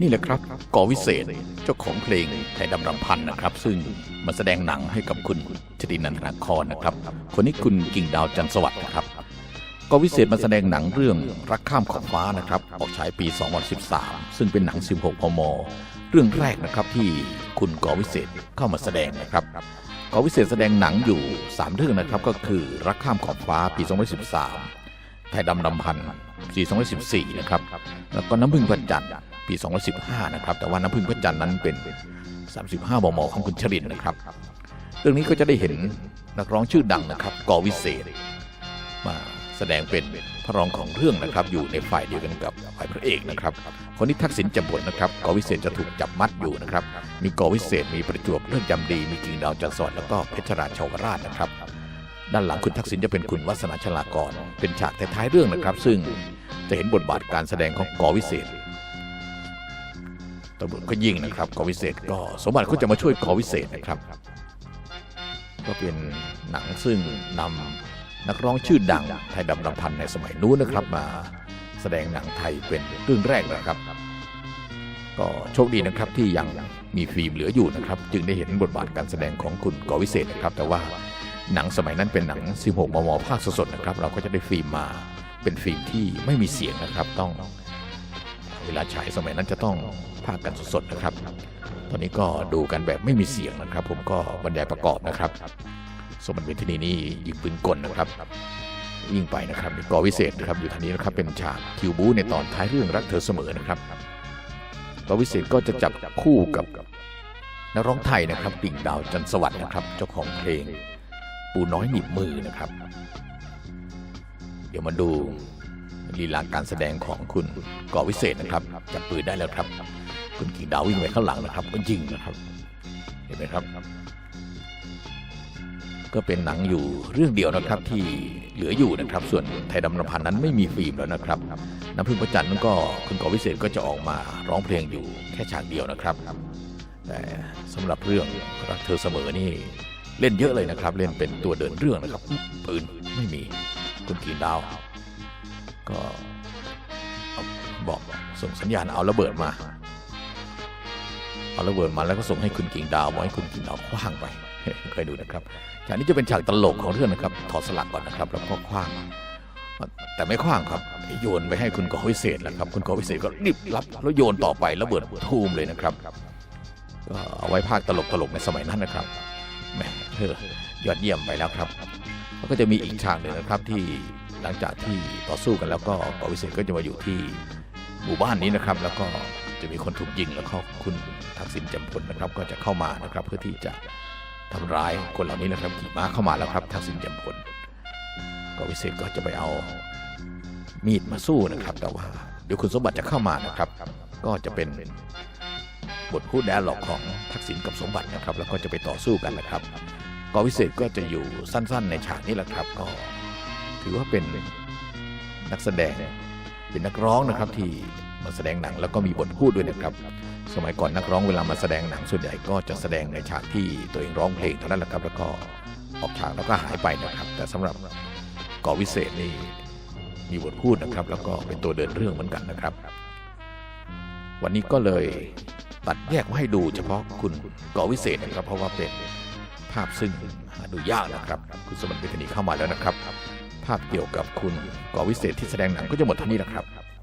นี่แหละครับกอวิเศษเจ้าของเพลงไทยดำรำพันธ์นะครับ ซึ่งมาแสดงหนังให้กับคุณชดินันทนาครนะครับ คนนี้คุณกิ่งดาวจันทร์สวัสดิ์นะครับกอวิเศษมาแสดงหนังเรื่องรักข้ามขอบฟ้านะครับ ออกฉายปี 2013 ซึ่งเป็นหนัง 16 พม เรื่องแรกนะครับที่คุณกอวิเศษเข้ามาแสดงนะครับกอวิเศษแสดงหนังอยู่ 3 เรื่องนะครับก็คือรักข้ามขอบฟ้าปี 2013 ไทยดำรำพันธ์ปี2014 นะครับ แล้วก็น้ำพึ่งพระจันทร์ ปี 2015 นะครับ แต่ว่าน้ำพึ่งพระจันทร์นั้นเป็น 35บมของคุณชรินนะครับ เรื่องนี้ก็จะได้เห็นนักร้องชื่อดังนะครับกอวิเศษ มาแสดงเป็นพระรองของเรื่องนะครับ อยู่ในฝ่ายเดียวกันกับฝ่ายพระเอกนะครับ คนนี้ทักษิณจำบทนะครับกอวิเศษจะถูกจับมัดอยู่นะครับ มีกอวิเศษมีประจวบเรื่องจำดี มีกิ่งดาวจันทร์สอดแล้วก็เพชรราชชาวราชนะครับ ด้านหลังคุณทักษิณจะเป็นคุณวัฒนาชลากร เป็นฉากท้ายๆเรื่องนะครับ ซึ่งจะเห็นบทบาทการแสดงของกอวิเศษ ตำรวจก็ยิงนะครับกอวิเศษก็สมบัติก็จะมาช่วยกอวิเศษนะครับ ก็เป็นหนังซึ่งนำนักร้องชื่อดังไทยดำรำพันในสมัยนู้นนะครับมาแสดงหนังไทยเป็นเรื่องแรกนะครับ ก็โชคดีนะครับที่ยังมีฟิล์มเหลืออยู่นะครับ จึงได้เห็นบทบาทการแสดงของคุณกอวิเศษนะครับ แต่ว่าหนังสมัยนั้นเป็นหนัง 16 มม ภาคสดๆนะครับ เราก็จะได้ฟิล์มมาเป็นฟิล์มที่ไม่มีเสียงนะครับ ต้อง เวลาฉายสมัยนั้นจะต้องพากย์กันสดๆนะครับ ตอนนี้ก็ดูกันแบบไม่มีเสียงนะครับ ผมก็บรรยายประกอบนะครับสมบัติเวทีนีนี่ยิงปืนกลนะครับวิ่งไปนะครับกอวิเศษนะครับอยู่ทางนี้นะครับเป็นฉากคิวบูในตอนท้ายเรื่องรักเธอเสมอนะครับกอวิเศษก็จะจับคู่กับนักร้องไทยนะครับดิ่งดาวจันสวัสดิ์นะครับ เจ้าของเพลง ปูน้อยหนีบมือนะครับ เดี๋ยวมาดู ลีลาการแสดงของคุณกอวิเศษนะครับจับปืนได้แล้วครับ คุณกิ่งดาววิ่งไปข้างหลังนะครับ ก็ยิงนะครับ เห็นไหมครับ ก็เป็นหนังอยู่เรื่องเดียวนะครับที่เหลืออยู่นะครับ ส่วนไทยดำรพันนั้นไม่มีฟิล์มแล้วนะครับน้ำพึ่งพระจันนั้นก็คุณกอวิเศษก็จะออกมาร้องเพลงอยู่แค่ฉากเดียวนะครับ แต่สำหรับเรื่องรักเธอเสมอนี่เล่นเยอะเลยนะครับ เล่นเป็นตัวเดินเรื่องนะครับปืนไม่มีคุณกีดาว ก็บอกส่งสัญญาณเอาระเบิดมา เอาระเบิดมาแล้วก็ส่งให้คุณกิ่งดาวบอกให้คุณกิ่งดาวคว้างไปเคยดูนะครับฉากนี้จะเป็นฉากตลกของเรื่องนะครับ ถอดสลักก่อนนะครับ แล้วก็คว้าง แต่ไม่คว้างครับ โยนไปให้คุณกอวิเศษแหละครับคุณกอวิเศษก็รีบรับแล้วโยนต่อไประเบิดทูมเลยนะครับก็เอาไว้ภาคตลกตลกๆในสมัยนั้นนะครับแหมเออยอดเยี่ยมไปแล้วครับแล้วก็จะมีอีกฉากหนึ่งนะครับที่ หลังจากที่ต่อสู้กันแล้วก็กอวิเศษก็จะมาอยู่ที่หมู่บ้านนี้นะครับ แล้วก็จะมีคนถูกยิงแล้วก็คุณทักษิณจำพลนะครับ ก็จะเข้ามานะครับเพื่อที่จะทำร้ายคนเหล่านี้นะครับขี่ม้าเข้ามาแล้วครับ ทักษิณจำพลกอวิเศษก็จะไปเอามีดมาสู้นะครับ แต่ว่าเดี๋ยวคุณสมบัติจะเข้ามานะครับ ก็จะเป็นบทพูดแดร์ล็อกของทักษิณกับสมบัตินะครับ แล้วก็จะไปต่อสู้กันนะครับกอวิเศษก็จะอยู่สั้น ๆ ในฉากนี้แหละครับก็ ถือว่าเป็นนักแสดง เป็นนักร้องนะครับที่มาแสดงหนังแล้วก็มีบทพูดด้วยนะครับ สมัยก่อนนักร้องเวลามาแสดงหนังส่วนใหญ่ก็จะแสดงในฉากที่ตัวเองร้องเพลงเท่านั้นแหละครับ แล้วก็ออกฉากแล้วก็หายไปนะครับ แต่สำหรับกอวิเศษนี่มีบทพูดนะครับ แล้วก็เป็นตัวเดินเรื่องเหมือนกันนะครับ วันนี้ก็เลยตัดแยกมาให้ดูเฉพาะคุณกอวิเศษนะครับ เพราะว่าเป็นภาพซึ่งหาดูยากนะครับ คุณสมบัติเวทนีเข้ามาแล้วนะครับ ภาพเกี่ยวกับคุณกอวิเศษที่แสดงหนังก็จะหมดเท่านี้แหละครับ